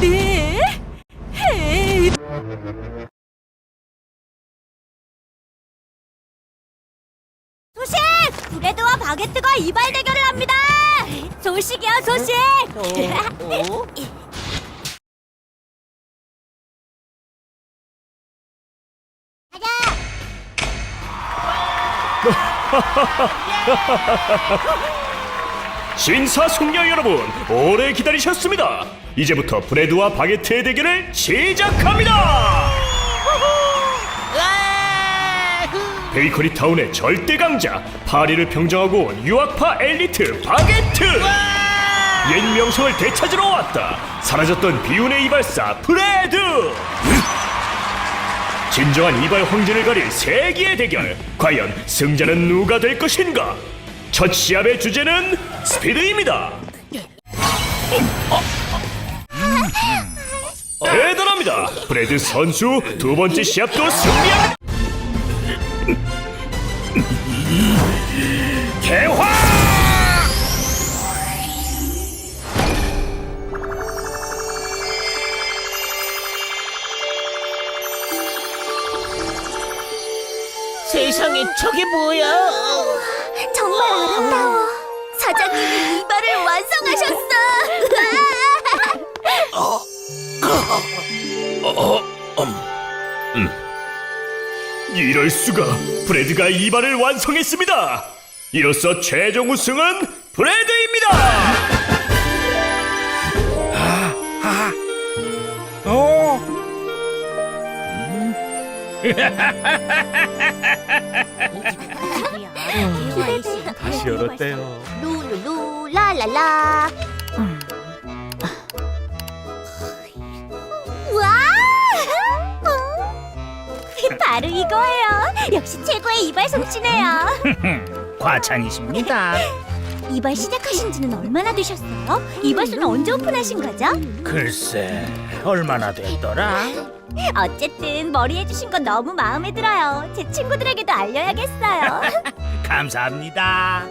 네? 에이, 소식! 브레드와 바게트가 이발 대결을 합니다. 소식이야 소식. 어? 신사숙녀 여러분, 오래 기다리셨습니다. 이제부터 브레드와 바게트의 대결을 시작합니다. 베이커리 타운의 절대 강자, 파리를 평정하고 온 유학파 엘리트 바게트. 옛 명성을 되찾으러 왔다. 사라졌던 비운의 이발사 브레드. 진정한 이발 황제를 가릴 세기의 대결. 과연 승자는 누가 될 것인가? 첫 시합의 주제는 스피드입니다. 대단합니다. 브레드 선수 두 번째 시합도 승리합니다. 개화! 세상에 저게 뭐야? 정말 아름다워. 사장님이 이 발을 완성하셨어. 이럴 수가 브레드가 이발을 완성했습니다. 이로써 최종 우승은 브레드입니다. 다 시 열었대요. 루루루 라라라. 와! 바로 이거예요. 역시 최고의 이발 솜씨네요. 과찬이십니다. 이발 시작하신 지는 얼마나 되셨어요? 이발소는 언제 오픈하신 거죠? 글쎄, 얼마나 됐더라? 어쨌든 머리 해주신 건 너무 마음에 들어요. 제 친구들에게도 알려야겠어요. 감사합니다.